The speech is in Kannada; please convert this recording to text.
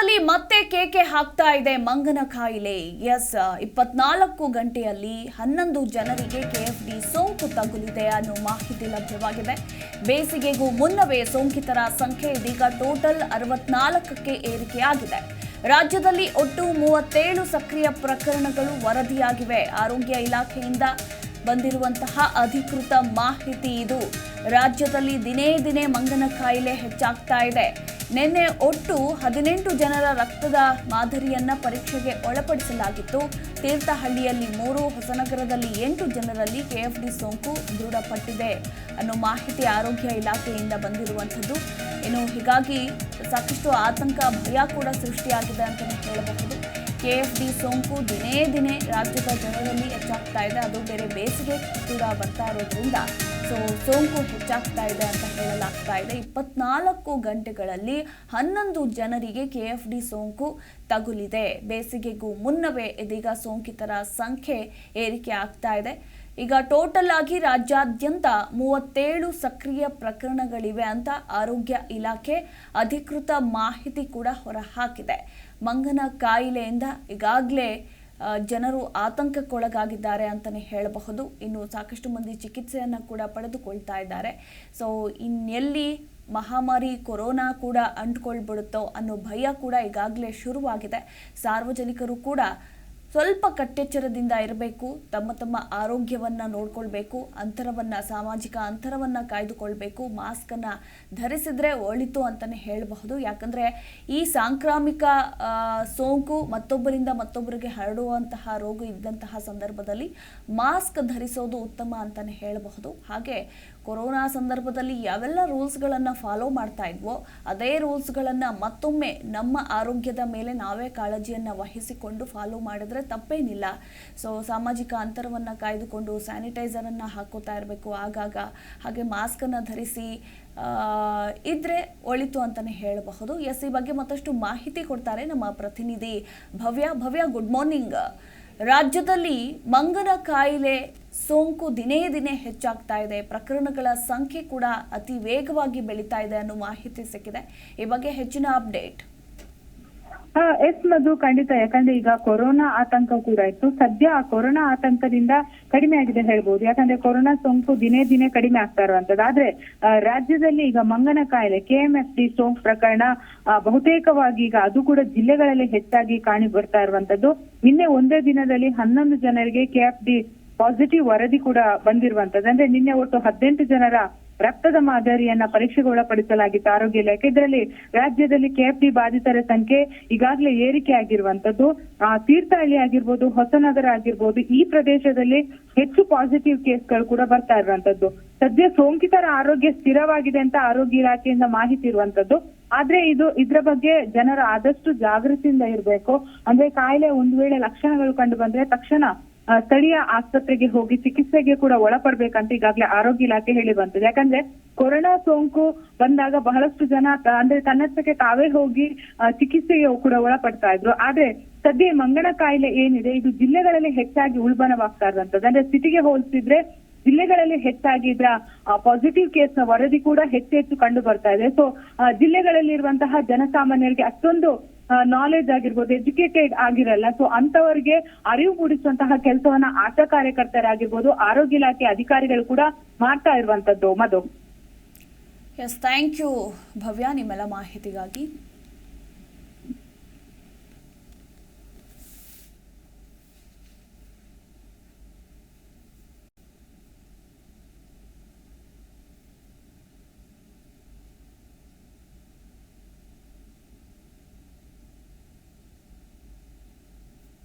ರಾಜ್ಯದಲ್ಲಿ ಮತ್ತೆ ಕೇಕೆ ಹಾಕ್ತಾ ಇದೆ ಮಂಗನ ಕಾಯಿಲೆ. ಎಸ್, ಇಪ್ಪತ್ನಾಲ್ಕು ಗಂಟೆಯಲ್ಲಿ ಹನ್ನೊಂದು ಜನರಿಗೆ ಕೆಎಫ್ಡಿ ಸೋಂಕು ತಗುಲಿದೆ ಅನ್ನೋ ಮಾಹಿತಿ ಲಭ್ಯವಾಗಿದೆ. ಬೇಸಿಗೆಗೂ ಮುನ್ನವೇ ಸೋಂಕಿತರ ಸಂಖ್ಯೆ ಇದೀಗ ಟೋಟಲ್ ಅರವತ್ನಾಲ್ಕಕ್ಕೆ ಏರಿಕೆಯಾಗಿದೆ. ರಾಜ್ಯದಲ್ಲಿ ಒಟ್ಟು ಮೂವತ್ತೇಳು ಸಕ್ರಿಯ ಪ್ರಕರಣಗಳು ವರದಿಯಾಗಿವೆ. ಆರೋಗ್ಯ ಇಲಾಖೆಯಿಂದ ಬಂದಿರುವಂತಹ ಅಧಿಕೃತ ಮಾಹಿತಿ ಇದು. ರಾಜ್ಯದಲ್ಲಿ ದಿನೇ ದಿನೇ ಮಂಗನ ಕಾಯಿಲೆ ಹೆಚ್ಚಾಗ್ತಾ ಇದೆ. ನಿನ್ನೆ ಒಟ್ಟು ಹದಿನೆಂಟು ಜನರ ರಕ್ತದ ಮಾದರಿಯನ್ನ ಪರೀಕ್ಷೆಗೆ ಒಳಪಡಿಸಲಾಗಿತ್ತು. ತೀರ್ಥಹಳ್ಳಿಯಲ್ಲಿ ಮೂರು, ಹೊಸನಗರದಲ್ಲಿ ಎಂಟು ಜನರಲ್ಲಿ ಕೆಎಫ್ಡಿ ಸೋಂಕು ದೃಢಪಟ್ಟಿದೆ. ಅನ್ನೋ ಮಾಹಿತಿ ಆರೋಗ್ಯ ಇಲಾಖೆಯಿಂದ ಬಂದಿರುವಂಥದ್ದು. ಇನ್ನು ಹೀಗಾಗಿ ಸಾಕಷ್ಟು ಆತಂಕ, ಭಯ ಕೂಡ ಸೃಷ್ಟಿಯಾಗಿದೆ ಅಂತಲೇ ಹೇಳಬಹುದು. ಕೆ ಎಫ್ ಡಿ ಸೋಂಕು ದಿನೇ ದಿನೇ ರಾಜ್ಯದ ಜನರಲ್ಲಿ ಹೆಚ್ಚಾಗ್ತಾ ಇದೆ. ಅದು ಬೇರೆ ಬೇಸಿಗೆ ಕೂಡ ಬರ್ತಾ ಇರೋದ್ರಿಂದ ಸೊ ಸೋಂಕು ಹೆಚ್ಚಾಗ್ತಾ ಇದೆ ಅಂತ ಹೇಳಲಾಗ್ತಾ ಇದೆ. ಇಪ್ಪತ್ನಾಲ್ಕು ಗಂಟೆಗಳಲ್ಲಿ ಹನ್ನೊಂದು ಜನರಿಗೆ ಕೆ ಎಫ್ ಡಿ ಸೋಂಕು ತಗುಲಿದೆ. ಬೇಸಿಗೆಗೂ ಮುನ್ನವೇ ಇದೀಗ ಸೋಂಕಿತರ ಸಂಖ್ಯೆ ಏರಿಕೆ ಆಗ್ತಾ ಇದೆ. ಈಗ ಟೋಟಲ್ ಆಗಿ ರಾಜ್ಯಾದ್ಯಂತ ಮೂವತ್ತೇಳು ಸಕ್ರಿಯ ಪ್ರಕರಣಗಳಿವೆ ಅಂತ ಆರೋಗ್ಯ ಇಲಾಖೆ ಅಧಿಕೃತ ಮಾಹಿತಿ ಕೂಡ ಹೊರಹಾಕಿದೆ. ಮಂಗನ ಕಾಯಿಲೆಯಿಂದ ಈಗಾಗಲೇ ಜನರು ಆತಂಕಕ್ಕೊಳಗಾಗಿದ್ದಾರೆ ಅಂತಲೇ ಹೇಳಬಹುದು. ಇನ್ನು ಸಾಕಷ್ಟು ಮಂದಿ ಚಿಕಿತ್ಸೆಯನ್ನು ಕೂಡ ಪಡೆದುಕೊಳ್ತಾ ಇದ್ದಾರೆ. ಸೊ ಇನ್ನೆಲ್ಲಿ ಮಹಾಮಾರಿ ಕೊರೋನಾ ಕೂಡ ಅಂಟ್ಕೊಳ್ಬಿಡುತ್ತೋ ಅನ್ನೋ ಭಯ ಕೂಡ ಈಗಾಗಲೇ ಶುರುವಾಗಿದೆ. ಸಾರ್ವಜನಿಕರು ಕೂಡ ಸ್ವಲ್ಪ ಕಟ್ಟೆಚ್ಚರದಿಂದ ಇರಬೇಕು, ತಮ್ಮ ತಮ್ಮ ಆರೋಗ್ಯವನ್ನು ನೋಡಿಕೊಳ್ಬೇಕು, ಅಂತರವನ್ನು, ಸಾಮಾಜಿಕ ಅಂತರವನ್ನು ಕಾಯ್ದುಕೊಳ್ಬೇಕು ಮಾಸ್ಕನ್ನು ಧರಿಸಿದ್ರೆ ಒಳಿತು ಅಂತಲೇ ಹೇಳಬಹುದು. ಯಾಕಂದರೆ ಈ ಸಾಂಕ್ರಾಮಿಕ ಸೋಂಕು ಮತ್ತೊಬ್ಬರಿಂದ ಮತ್ತೊಬ್ಬರಿಗೆ ಹರಡುವಂತಹ ರೋಗ ಇದ್ದಂತಹ ಸಂದರ್ಭದಲ್ಲಿ ಮಾಸ್ಕ್ ಧರಿಸೋದು ಉತ್ತಮ ಅಂತಲೇ ಹೇಳಬಹುದು. ಹಾಗೆ ಕೊರೋನಾ ಸಂದರ್ಭದಲ್ಲಿ ಯಾವೆಲ್ಲ ರೂಲ್ಸ್ಗಳನ್ನು ಫಾಲೋ ಮಾಡ್ತಾ ಇದ್ವೋ, ಅದೇ ರೂಲ್ಸ್ಗಳನ್ನು ಮತ್ತೊಮ್ಮೆ ನಮ್ಮ ಆರೋಗ್ಯದ ಮೇಲೆ ನಾವೇ ಕಾಳಜಿಯನ್ನು ವಹಿಸಿಕೊಂಡು ಫಾಲೋ ಮಾಡಿದ್ರೆ ತಪ್ಪೇನಿಲ್ಲ. ಸೊ ಸಾಮಾಜಿಕ ಅಂತರವನ್ನು ಕಾಯ್ದುಕೊಂಡು ಸ್ಯಾನಿಟೈಸರನ್ನು ಹಾಕೋತಾ ಇರಬೇಕು ಆಗಾಗ. ಹಾಗೆ ಮಾಸ್ಕನ್ನು ಧರಿಸಿ ಇದ್ರೆ ಒಳಿತು ಅಂತಲೇ ಹೇಳಬಹುದು. ಎಸ್ ಈ ಬಗ್ಗೆ ಮತ್ತಷ್ಟು ಮಾಹಿತಿ ಕೊಡ್ತಾರೆ ನಮ್ಮ ಪ್ರತಿನಿಧಿ ಭವ್ಯ. ಭವ್ಯ ಗುಡ್ ಮಾರ್ನಿಂಗ್ ರಾಜ್ಯದಲ್ಲಿ ಮಂಗನ ಕಾಯಿಲೆ ಸೋಂಕು ದಿನೇ ದಿನೇ ಹೆಚ್ಚಾಗ್ತಾ ಇದೆ. ಪ್ರಕರಣಗಳ ಸಂಖ್ಯೆ ಕೂಡ ಅತಿ ವೇಗವಾಗಿ ಬೆಳೀತಾ ಇದೆ ಅನ್ನೋ ಮಾಹಿತಿ ಸಿಕ್ಕಿದೆ. ಈ ಬಗ್ಗೆ ಹೆಚ್ಚಿನ ಅಪ್ಡೇಟ್ ಎಸ್ ಮಧು ಖಂಡಿತ, ಯಾಕಂದ್ರೆ ಈಗ ಕೊರೋನಾ ಆತಂಕ ಕೂಡ ಇತ್ತು. ಸದ್ಯ ಆ ಕೊರೋನಾ ಆತಂಕದಿಂದ ಕಡಿಮೆ ಆಗಿದೆ ಹೇಳ್ಬೋದು. ಯಾಕಂದ್ರೆ ಕೊರೋನಾ ಸೋಂಕು ದಿನೇ ದಿನೇ ಕಡಿಮೆ ಆಗ್ತಾ ಇರುವಂತದ್ದು ಆದ್ರೆ ರಾಜ್ಯದಲ್ಲಿ ಈಗ ಮಂಗನ ಕಾಯಿಲೆ ಕೆಎಂಎಫ್ ಡಿ ಸೋಂಕು ಪ್ರಕರಣ ಬಹುತೇಕವಾಗಿ ಈಗ ಅದು ಕೂಡ ಜಿಲ್ಲೆಗಳಲ್ಲಿ ಹೆಚ್ಚಾಗಿ ಕಾಣಿ ಬರ್ತಾ ಇರುವಂತದ್ದು ನಿನ್ನೆ ಒಂದೇ ದಿನದಲ್ಲಿ ಹನ್ನೊಂದು ಜನರಿಗೆ ಕೆಎಫ್ ಡಿ ಪಾಸಿಟಿವ್ ವರದಿ ಕೂಡ ಬಂದಿರುವಂತದ್ದು ಅಂದ್ರೆ ನಿನ್ನೆ ಒಟ್ಟು ಹದಿನೆಂಟು ಜನರ ರಕ್ತದ ಮಾದರಿಯನ್ನ ಪರೀಕ್ಷೆಗೆ ಒಳಪಡಿಸಲಾಗಿತ್ತು ಆರೋಗ್ಯ ಇಲಾಖೆ. ಇದರಲ್ಲಿ ರಾಜ್ಯದಲ್ಲಿ ಕೆಎಫ್ಡಿ ಬಾಧಿತರ ಸಂಖ್ಯೆ ಈಗಾಗಲೇ ಏರಿಕೆ ಆಗಿರುವಂತದ್ದು. ತೀರ್ಥಹಳ್ಳಿ ಆಗಿರ್ಬೋದು, ಹೊಸನಗರ ಆಗಿರ್ಬೋದು, ಈ ಪ್ರದೇಶದಲ್ಲಿ ಹೆಚ್ಚು ಪಾಸಿಟಿವ್ ಕೇಸ್ಗಳು ಕೂಡ ಬರ್ತಾ ಇರುವಂತದ್ದು. ಸದ್ಯ ಸೋಂಕಿತರ ಆರೋಗ್ಯ ಸ್ಥಿರವಾಗಿದೆ ಅಂತ ಆರೋಗ್ಯ ಇಲಾಖೆಯಿಂದ ಮಾಹಿತಿ ಇರುವಂತದ್ದು. ಆದ್ರೆ ಇದು ಇದ್ರ ಬಗ್ಗೆ ಜನರು ಆದಷ್ಟು ಜಾಗೃತಿಯಿಂದ ಇರಬೇಕು. ಅಂದ್ರೆ ಕಾಯಿಲೆ ಒಂದು ವೇಳೆ ಲಕ್ಷಣಗಳು ಕಂಡು ಬಂದ್ರೆ ತಕ್ಷಣ ಸ್ಥಳೀಯ ಆಸ್ಪತ್ರೆಗೆ ಹೋಗಿ ಚಿಕಿತ್ಸೆಗೆ ಕೂಡ ಒಳಪಡ್ಬೇಕಂತ ಈಗಾಗಲೇ ಆರೋಗ್ಯ ಇಲಾಖೆ ಹೇಳಿ ಬಂತು ಯಾಕಂದ್ರೆ ಕೊರೋನಾ ಸೋಂಕು ಬಂದಾಗ ಬಹಳಷ್ಟು ಜನ ಅಂದ್ರೆ ತನ್ನಷ್ಟಕ್ಕೆ ತಾವೇ ಹೋಗಿ ಚಿಕಿತ್ಸೆಗೆ ಕೂಡ ಒಳಪಡ್ತಾ ಇದ್ರು. ಆದ್ರೆ ಸದ್ಯ ಮಂಗನ ಕಾಯಿಲೆ ಏನಿದೆ, ಇದು ಜಿಲ್ಲೆಗಳಲ್ಲಿ ಹೆಚ್ಚಾಗಿ ಉಲ್ಬಣವಾಗ್ತಾ ಇರುವಂತದ್ದು ಅಂದ್ರೆ ಸಿಟಿಗೆ ಹೋಲಿಸಿದ್ರೆ ಜಿಲ್ಲೆಗಳಲ್ಲಿ ಹೆಚ್ಚಾಗಿ ಇದರ ಪಾಸಿಟಿವ್ ಕೇಸ್ನ ವರದಿ ಕೂಡ ಹೆಚ್ಚು ಹೆಚ್ಚು ಕಂಡು ಬರ್ತಾ ಇದೆ. ಸೊ ಜಿಲ್ಲೆಗಳಲ್ಲಿ ಇರುವಂತಹ ಜನಸಾಮಾನ್ಯರಿಗೆ ಅಷ್ಟೊಂದು ನಾಲೆಜ್ ಆಗಿರ್ಬೋದು ಎಜುಕೇಟೆಡ್ ಆಗಿರಲ್ಲ. ಸೊ ಅಂತವರಿಗೆ ಅರಿವು ಮೂಡಿಸುವಂತಹ ಕೆಲಸವನ್ನ ಆಶಾ ಕಾರ್ಯಕರ್ತರಾಗಿರ್ಬೋದು ಆರೋಗ್ಯ ಇಲಾಖೆ ಅಧಿಕಾರಿಗಳು ಕೂಡ ಮಾಡ್ತಾ ಇರುವಂತದ್ದು Madhu. Yes thank you Bhavya, ನಿಮ್ಮೆಲ್ಲ ಮಾಹಿತಿಗಾಗಿ.